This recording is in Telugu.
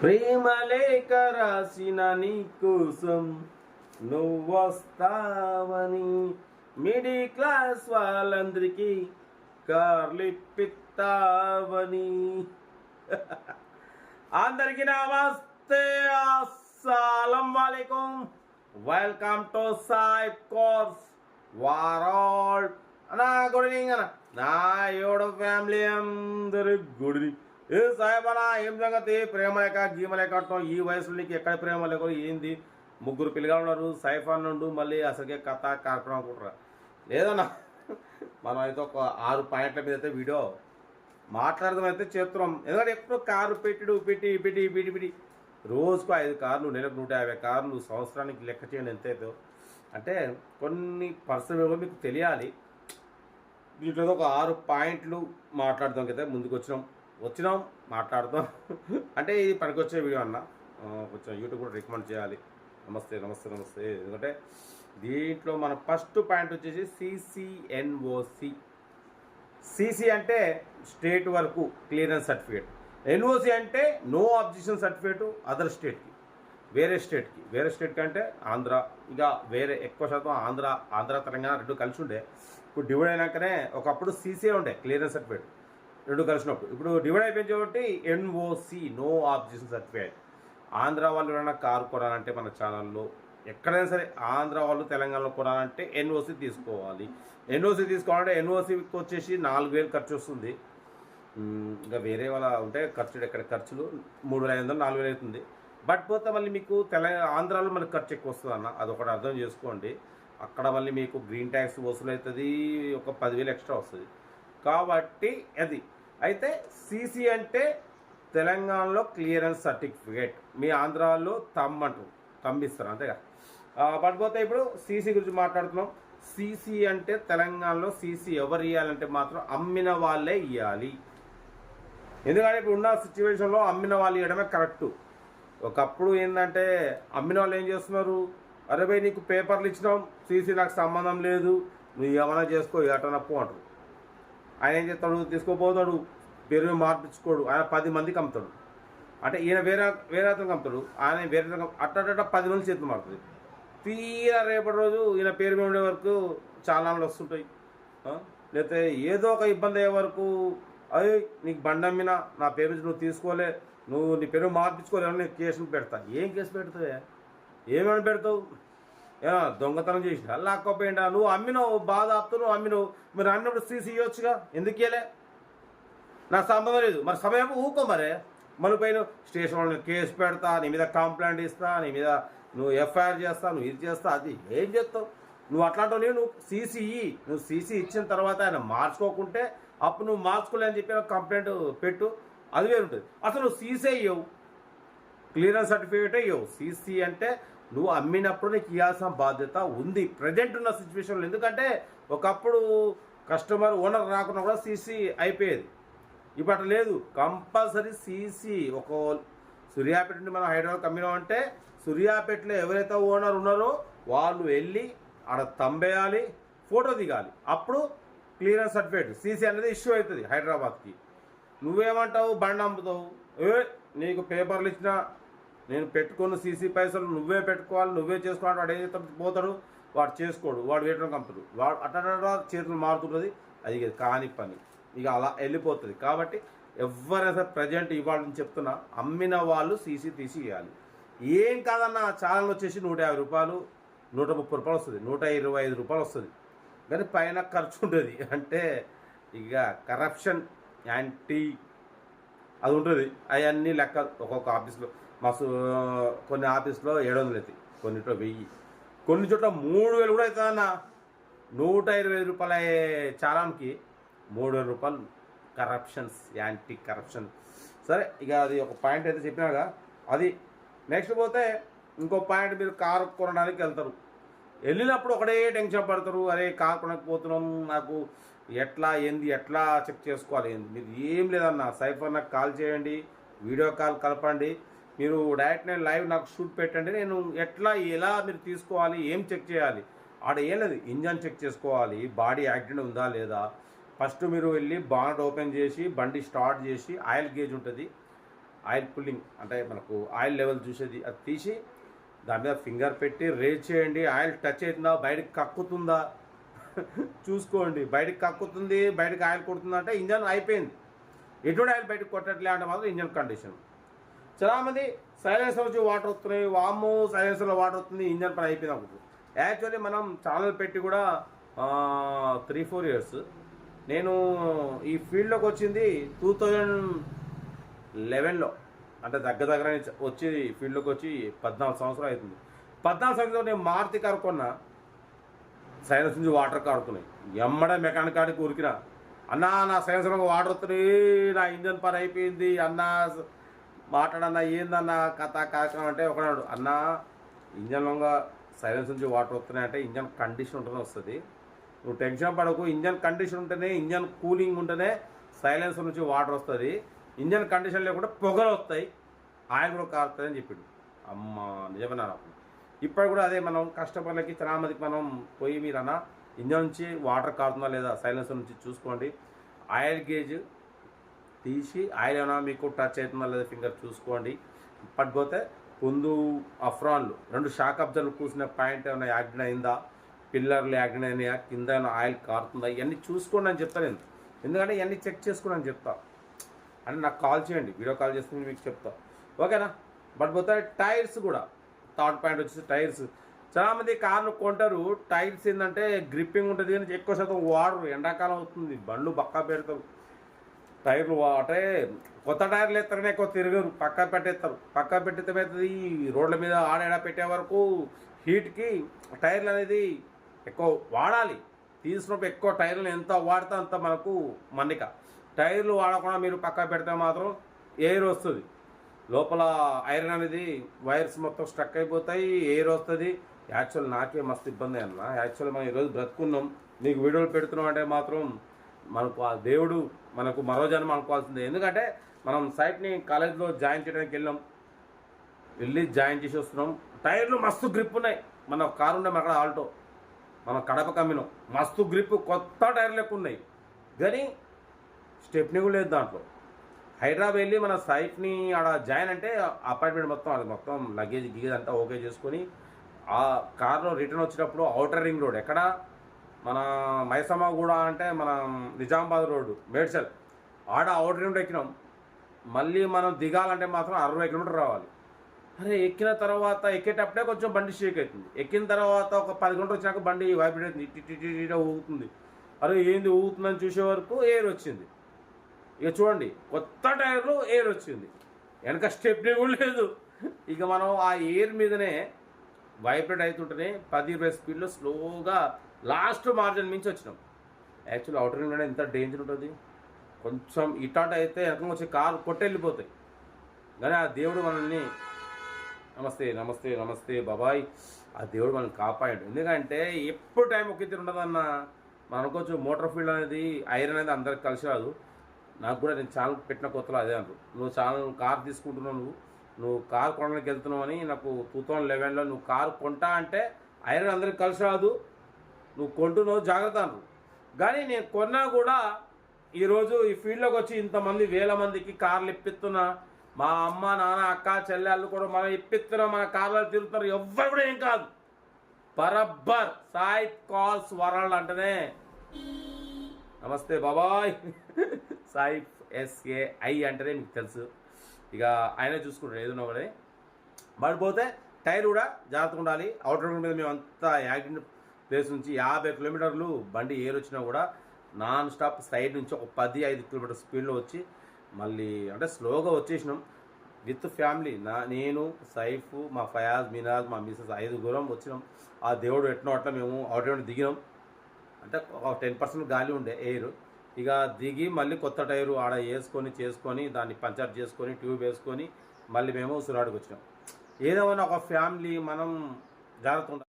ప్రేమ లేఖ రాసిన నీకోసం నువ్వు నువ్వొస్తావని మిడిల్ క్లాస్ వాళ్ళందరికీ కార్లిప్పిస్తావని అందరికీ నమస్తే అస్సలం వాలేకం. వెల్కమ్ టు సాయిబ్ కోర్స్ వారాల్. అన్నా గుడ్ ఈవినింగ్ అన్న. నా ఏడు ఫ్యామిలీ అందరు గుడ్ ఈవినింగ్. ఏ సాయబనా ఏం సంగతి? ప్రేమ లేక గీమ లేక ఈ వయసులో నీకు ఎక్కడ ప్రేమ లేక ఏంది? ముగ్గురు పిల్లగా ఉన్నారు సైఫాన్ నుండు మళ్ళీ అసలుకే కథ కార్యక్రమం అనుకుంటారా లేదన్నా మనం అయితే ఒక ఆరు పాయింట్ల మీద అయితే వీడియో మాట్లాడదాం అయితే చేస్తున్నాం. ఎందుకంటే ఎప్పుడు కారు పెట్టిడు పెట్టి పెట్టి పెట్టి పెట్టి. రోజుకు ఐదు కార్లు నెలకు నూట యాభై కార్లు సంవత్సరానికి లెక్క చేయండి ఎంత అంటే కొన్ని పర్సనల్ మీకు తెలియాలి. వీటిలో ఒక ఆరు పాయింట్లు మాట్లాడదాం కదా ముందుకు వచ్చినాం. వచ్చినాం మాట్లాడదాం. అంటే ఇది పనికొచ్చే వీడియో అన్న. కొంచెం యూట్యూబ్ కూడా రికమెండ్ చేయాలి. నమస్తే నమస్తే నమస్తే. ఎందుకంటే దీంట్లో మన ఫస్ట్ పాయింట్ వచ్చేసి సిసిఎన్ఓసి సిసి అంటే స్టేట్ వరకు క్లియరెన్స్ సర్టిఫికేట్. ఎన్ఓసి అంటే నో అబ్జెక్షన్ సర్టిఫికేట్ అదర్ స్టేట్కి వేరే స్టేట్కి. వేరే స్టేట్కి అంటే ఆంధ్ర. ఇక వేరే ఎక్కువ శాతం ఆంధ్ర ఆంధ్ర తెలంగాణ రెండు కలిసి ఉండే. ఇప్పుడు డివైడ్ అయినాకనే ఒకప్పుడు సీసీ ఉండే క్లియరెన్స్ సర్టిఫికేట్. రెండు కలిసినప్పుడు. ఇప్పుడు డివైడ్ అయిపోయింది కాబట్టి NOC no objection certificate Andhra వాళ్ళు ఎవరైనా కారు కొనాలంటే మన ఛానల్లో ఎక్కడైనా సరే ఆంధ్ర వాళ్ళు తెలంగాణలో కొనాలంటే ఎన్ఓసి తీసుకోవాలి. ఎన్ఓసి తీసుకోవాలంటే ఎన్ఓసికి వచ్చేసి నాలుగు వేలు ఖర్చు వస్తుంది. ఇంకా వేరే వాళ్ళ ఉంటే ఖర్చు ఎక్కడ ఖర్చులు? మూడు వేల ఐదు వందలు నాలుగు వేలు అవుతుంది. బట్ పోతే మళ్ళీ మీకు తెలంగాణ ఆంధ్రాలో మనకి ఖర్చు ఎక్కువ వస్తుంది అన్న. అదొకటి అర్థం చేసుకోండి. అక్కడ మళ్ళీ మీకు గ్రీన్ ట్యాక్స్ వసూలు అవుతుంది ఒక పదివేలు ఎక్స్ట్రా వస్తుంది. కాబట్టి అది అయితే సీసీ అంటే తెలంగాణలో క్లియరెన్స్ సర్టిఫికేట్. మీ ఆంధ్రాలో తమ్ అంటారు. తమ్మిస్తారు అంతేగా పడిపోతే ఇప్పుడు సీసీ గురించి మాట్లాడుతున్నాం. సీసీ అంటే తెలంగాణలో సీసీ ఎవరు ఇవ్వాలంటే మాత్రం అమ్మిన వాళ్ళే ఇవ్వాలి ఎందుకంటే ఇప్పుడు ఉన్న సిచ్యువేషన్లో అమ్మిన వాళ్ళు ఇవ్వడమే కరెక్ట్. ఒకప్పుడు ఏంటంటే అమ్మిన వాళ్ళు ఏం చేస్తున్నారు? అరే భయ్ నీకు పేపర్లు ఇచ్చినాం. సీసీ నాకు సంబంధం లేదు. నువ్వు ఏమైనా చేసుకో ఎటనప్పు అంటారు. ఆయన ఏం చేస్తాడు? తీసుకోపోతాడు. పేరు మార్పించుకోడు. ఆయన పది మందికి అమ్ముతాడు. అంటే ఈయన వేరే వేరే అతనికి అమ్ముతాడు. ఆయన వేరే అట్ట అమ్ము- పది మంది చేతులు మారుతుంది. తీరా రేపటి రోజు ఈయన పేరు మీద ఉండే వరకు చాలా వస్తుంటాయి. లేకపోతే ఏదో ఒక ఇబ్బంది అయ్యే వరకు అయ్యి నీకు బండి అమ్మినా నా పేరు నుంచి నువ్వు తీసుకోలే. నువ్వు నీ పేరు మార్పించుకోలే నేను కేసు పెడతా. ఏం కేసు పెడతావే ఏమైనా పెడతావు? దొంగతనం చేసిన. లాక్కోపోయిందా నువ్వు అమ్మినావు బాధ ఆపుతూ నువ్వు అమ్మినావు. మరి అన్నప్పుడు సీసీ ఇవ్వచ్చుగా? ఎందుకేలే నాకు సంబంధం లేదు. మరి సమయం ఊకో మరే. పోయిన పైన వాళ్ళని కేసు పెడతా నీ మీద కంప్లైంట్ ఇస్తా నీ మీద నువ్వు ఎఫ్ఐఆర్ చేస్తా నువ్వు ఇది చేస్తా అది ఏం చేస్తావు? నువ్వు అట్లాంటి నువ్వు సీసీ నువ్వు సీసీ ఇచ్చిన తర్వాత ఆయన మార్చుకోకుంటే అప్పుడు నువ్వు మార్చుకోలే అని చెప్పి కంప్లైంట్ పెట్టు. అది వేరుంటుంది. అసలు నువ్వు సీసీ ఇవ్వవు క్లియరెన్స్ సర్టిఫికేటే ఇవ్వవు సీసీ అంటే నువ్వు అమ్మినప్పుడు నీకు ఇవ్వాల్సిన బాధ్యత ఉంది. ప్రజెంట్ ఉన్న సిచ్యువేషన్లో ఎందుకంటే ఒకప్పుడు కస్టమర్ ఓనర్ రాకుండా కూడా సీసీ అయిపోయేది. ఇప్పుడు అట్లా లేదు. కంపల్సరీ సీసీ ఒక సూర్యాపేట నుండి మనం హైదరాబాద్ కమ్మినాం అంటే సూర్యాపేటలో ఎవరైతే ఓనర్ ఉన్నారో వాళ్ళు వెళ్ళి ఆడ తంబేయాలి ఫోటో దిగాలి. అప్పుడు క్లియరెన్స్ సర్టిఫికేట్ సీసీ అనేది ఇష్యూ అవుతుంది హైదరాబాద్కి. నువ్వేమంటావు? బండి అమ్ముతావు? ఏ నీకు పేపర్లు ఇచ్చినా నేను పెట్టుకున్న సీసీ పైసలు నువ్వే పెట్టుకోవాలి నువ్వే చేసుకోవాలి వాడు ఏం చేస్తాడు? పోతాడు వాడు చేసుకోడు వాడు వేయడం కంపుతాడు వాడు అట్ట చేతులు మారుతుంటుంది అది కాని పని. ఇక అలా వెళ్ళిపోతుంది. కాబట్టి ఎవరైనా ప్రజెంట్ ఇవ్వాలని చెప్తున్నా అమ్మిన వాళ్ళు సీసీ తీసి ఇవ్వాలి ఏం కాదన్న ఛానల్ వచ్చేసి నూట యాభై రూపాయలు నూట ముప్పై రూపాయలు వస్తుంది నూట ఇరవై ఐదు రూపాయలు వస్తుంది. కానీ పైన ఖర్చు ఉంటుంది అంటే ఇక కరప్షన్ యాంటీ అది ఉంటుంది అవన్నీ లెక్క ఒక్కొక్క ఆఫీస్లో మస్తు కొన్ని ఆఫీస్లో ఏడు వందలు అవుతాయి కొన్నిట్లో వెయ్యి. కొన్ని చోట్ల మూడు వేలు కూడా అవుతుందన్న నూట ఇరవై ఐదు రూపాయల చాలానికి మూడు వేల రూపాయలు కరప్షన్స్ యాంటీ కరప్షన్ సరే ఇక అది ఒక పాయింట్ అయితే చెప్పినాగా అది నెక్స్ట్ పోతే ఇంకో పాయింట్ మీరు కారు కొనడానికి వెళ్తారు. వెళ్ళినప్పుడు ఒకటే టెన్షన్ పడతారు. అరే కారు కొనకపోతున్నాం నాకు ఎట్లా ఏంది ఎట్లా చెక్ చేసుకోవాలి? ఏంది మీరు ఏం లేదన్న సైఫర్ నాకు కాల్ చేయండి వీడియో కాల్ కలపండి. మీరు డైరెక్ట్ నేను లైవ్ నాకు షూట్ పెట్టండి నేను ఎట్లా ఎలా మీరు తీసుకోవాలి ఏం చెక్ చేయాలి? ఆడ ఏం లేదు ఇంజన్ చెక్ చేసుకోవాలి బాడీ యాక్సిడెంట్ ఉందా లేదా? ఫస్ట్ మీరు వెళ్ళి బానట్ ఓపెన్ చేసి బండి స్టార్ట్ చేసి ఆయిల్ గేజ్ ఉంటుంది. ఆయిల్ పుల్లింగ్ అంటే మనకు ఆయిల్ లెవెల్ చూసేది అది తీసి దాని మీద ఫింగర్ పెట్టి రేజ్ చేయండి ఆయిల్ టచ్ అవుతుందా బయటకు కక్కుతుందా? చూసుకోండి బయటకు కక్కుతుంది బయటకు ఆయిల్ కొడుతుందా అంటే ఇంజన్ అయిపోయింది. ఎటువంటి ఆయిల్ బయటకు కొట్టట్లే అంటే మాత్రం ఇంజన్ కండిషన్. చాలామంది సైలెన్సర్ నుంచి వాటర్ వస్తున్నాయి వాము సైలెన్సర్లో వాటర్ వస్తుంది ఇంజన్ పని అయిపోయింది అనుకుంటుంది యాక్చువల్లీ మనం ఛానల్ పెట్టి కూడా త్రీ ఫోర్ ఇయర్స్ నేను ఈ ఫీల్డ్లోకి వచ్చింది టూ థౌజండ్ లెవెన్లో. అంటే దగ్గర దగ్గర నుంచి వచ్చి ఫీల్డ్లోకి వచ్చి పద్నాలుగు సంవత్సరాలు అవుతుంది. పద్నాలుగు సంవత్సరాలు నేను మారుతి కారు కొన్నా. సైలెన్స్ నుంచి వాటర్ కారుతున్నాయి ఎమ్మడే మెకానిక్ ఆడికి ఉరికినా. అన్నా నా సైలెన్స్లో వాటర్ వస్తున్నాయి నా ఇంజన్ పని అయిపోయింది. అన్నా మాట్లాడన్నా ఏందన్నా కథ కార్యక్రమం అంటే ఒకనాడు అన్నా ఇంజన్లోగా సైలెన్స్ నుంచి వాటర్ వస్తున్నాయి అంటే ఇంజన్ కండిషన్ ఉంటేనే వస్తుంది. నువ్వు టెన్షన్ పడకు ఇంజన్ కండిషన్ ఉంటేనే ఇంజన్ కూలింగ్ ఉంటేనే సైలెన్స్ నుంచి వాటర్ వస్తుంది. ఇంజన్ కండిషన్ లేకుండా పొగలు వస్తాయి. ఆయిల్ కూడా కారుతుంది అని చెప్పిండు. అమ్మ నిజమన్నారు అప్పుడు ఇప్పుడు కూడా అదే మనం కస్టమర్లకి చాలామందికి మనం పోయి మీరు ఇంజన్ నుంచి వాటర్ కారుతుందా లేదా సైలెన్స్ నుంచి చూసుకోండి. ఆయిల్ గేజ్ తీసి ఆయిల్ ఏమైనా మీకు టచ్ అవుతుందా లేదా ఫింగర్ చూసుకోండి. పట్టుకోతే ముందు అఫ్రాన్లు రెండు షాక్ అబ్జర్వ్ కూర్చున్న పాయింట్ ఏమైనా యాక్టిన్ అయిందా? పిల్లర్లు యాక్టిన్ అయినాయా? కింద ఏమైనా ఆయిల్ కారుతుందా? ఇవన్నీ చూసుకోండి అని చెప్తాను నేను. ఎందుకంటే ఇవన్నీ చెక్ చేసుకోండి అని చెప్తా. అని నాకు కాల్ చేయండి వీడియో కాల్ చేస్తే మీకు చెప్తా. ఓకేనా? బట్ పోతే టైర్స్ కూడా. థర్డ్ పాయింట్ వచ్చేసి టైర్స్. చాలామంది కార్లు కొంటారు. టైర్స్ ఏంటంటే గ్రిప్పింగ్ ఉంటుంది కానీ ఎక్కువ శాతం వాడరు. ఎండాకాలం అవుతుంది. బండ్లు బక్కా పెడతారు టైర్లు అంటే కొత్త టైర్లు ఎత్తారనే ఎక్కువ తిరగరు. పక్క పెట్టేస్తారు పక్కా పెట్టితే ఈ రోడ్ల మీద ఆడేడా పెట్టే వరకు హీట్కి టైర్లు అనేది ఎక్కువ వాడాలి. తీసినప్పుడు ఎక్కువ టైర్లు ఎంత వాడితే అంత మనకు మన్నిక. టైర్లు వాడకుండా మీరు పక్క పెడితే మాత్రం ఎయిర్ వస్తుంది. లోపల ఐరన్ అనేది వైర్స్ మొత్తం స్ట్రక్ అయిపోతాయి ఎయిర్ వస్తుంది. యాక్చువల్ నాకే మస్తు ఇబ్బంది అన్న. యాక్చువల్ మనం ఈరోజు బ్రతుకున్నాం. నీకు వీడియోలు పెడుతున్నాం అంటే మాత్రం మనకు ఆ దేవుడు మనకు మరో జన్మ అనుకోవాల్సిందే. ఎందుకంటే మనం సైట్ని కాలేజ్లో జాయిన్ చేయడానికి వెళ్ళాం. వెళ్ళి జాయిన్ చేసి వస్తున్నాం. టైర్లు మస్తు గ్రిప్ ఉన్నాయి మన కారు ఉన్నాయి అక్కడ ఆల్టో. మన కడప కమ్మినాం మస్తు గ్రిప్ కొత్త టైర్లు ఎక్కువ ఉన్నాయి. కానీ స్టెప్ని కూడా లేదు దాంట్లో. హైదరాబాద్ వెళ్ళి మన సైట్ని ఆడ జాయిన్ అంటే అపార్ట్మెంట్ మొత్తం అది మొత్తం లగేజ్ గిగేజ్ అంతా ఓకే చేసుకొని ఆ కార్లో రిటర్న్ వచ్చినప్పుడు అవుటర్ రింగ్ రోడ్. ఎక్కడ? మన మైసమ్మ కూడా అంటే మన నిజామాబాద్ రోడ్డు మేడ్చల్. ఆడ అవుటర్ రింగ్ ఎక్కినాం. మళ్ళీ మనం దిగాలంటే మాత్రం అరవై కిలోమీటర్ రావాలి. అరే ఎక్కిన తర్వాత ఎక్కేటప్పుడే కొంచెం బండి షేక్ అవుతుంది ఎక్కిన తర్వాత ఒక పది గంటలు వచ్చినాక బండి వైబ్రేట్ అవుతుంది. ఇటు ఊగుతుంది. అరే ఏంది ఊగుతుందని చూసే వరకు ఎయిర్ వచ్చింది. ఇక చూడండి కొత్త టైర్లో ఎయిర్ వచ్చింది. వెనక స్టెప్నీ కూడా లేదు. ఇక మనం ఆ ఎయిర్ మీదనే వైబ్రేట్ అవుతుంటేనే పది ఇరవై స్పీడ్లో స్లోగా లాస్ట్ మార్జిన్ మించి వచ్చినాం. యాక్చువల్ అవుటర్ రింగ్ ఎంత డేంజర్ ఉంటుంది. కొంచెం ఇటాట అయితే వెనకం వచ్చి కారు కొట్టెళ్ళిపోతాయి. కానీ ఆ దేవుడు మనల్ని నమస్తే నమస్తే నమస్తే బాబాయ్ ఆ దేవుడు మనల్ని కాపాడాడు. ఎందుకంటే ఎప్పుడు టైం ఒకే తీరు ఉండదన్న మనం అనుకోవచ్చు మోటార్ ఫీల్డ్ అనేది ఐరన్ అనేది అందరికి కలిసి రాదు. నాకు కూడా నేను ఛానల్ పెట్టిన కొత్తలో అదే అన్నారు నువ్వు ఛానల్ కార్ తీసుకుంటున్నావు నువ్వు. నువ్వు కార్ కొనడానికి వెళ్తున్నావు అని నాకు టూ థౌజండ్ లెవెన్లో నువ్వు కార్ కొంటా అంటే ఐరన్ అందరికి కలిసి రాదు. నువ్వు కొంటున్నావు జాగ్రత్త అన్నారు. కానీ నేను కొన్నా కూడా ఈరోజు ఈ ఫీల్డ్లోకి వచ్చి ఇంతమంది వేల మందికి కార్లు ఇప్పిస్తున్నా మా అమ్మ నాన్న అక్క చెల్లెళ్ళు కూడా మనం ఇప్పిస్తున్నా మన కార్లలో తిరుగుతున్నారు ఎవ్వరు కూడా ఏం కాదు. బరబ్బర్ సాయి కాల్స్ వరల్డ్ అంటేనే. నమస్తే బాబాయ్. సాయి ఎస్ఏ ఐ అంటేనే మీకు తెలుసు. ఇక ఆయనే చూసుకుంటారు ఏదైనా కూడా పడిపోతే టైర్ కూడా జాగ్రత్తగా ఉండాలి. అవుటర్ రోడ్ మీద మేము అంతా యాక్సిడెంట్ ప్లేస్ నుంచి యాభై కిలోమీటర్లు బండి ఏరొచ్చినా కూడా నాన్ స్టాప్ సైడ్ నుంచి ఒక పది ఐదు కిలోమీటర్ స్పీడ్లో వచ్చి మళ్ళీ అంటే స్లోగా వచ్చేసినాం. With family. నా నేను సైఫ్ మా ఫయాజ్ మినాజ్ మా మిసెస్ ఐదుగురం వచ్చినాం. ఆ దేవుడు ఎట్నో అట్లా మేము అవుట్ దిగినాం. అంటే ఒక టెన్ పర్సెంట్ గాలి ఉండే ఎయిర్. ఇక దిగి మళ్ళీ కొత్త టైరు ఆడ వేసుకొని చేసుకొని దాన్ని పంచర్ చేసుకొని ట్యూబ్ వేసుకొని మళ్ళీ మేము సురాడికి వచ్చినాం. ఏదేమైనా ఒక ఫ్యామిలీ మనం జాగ్రత్త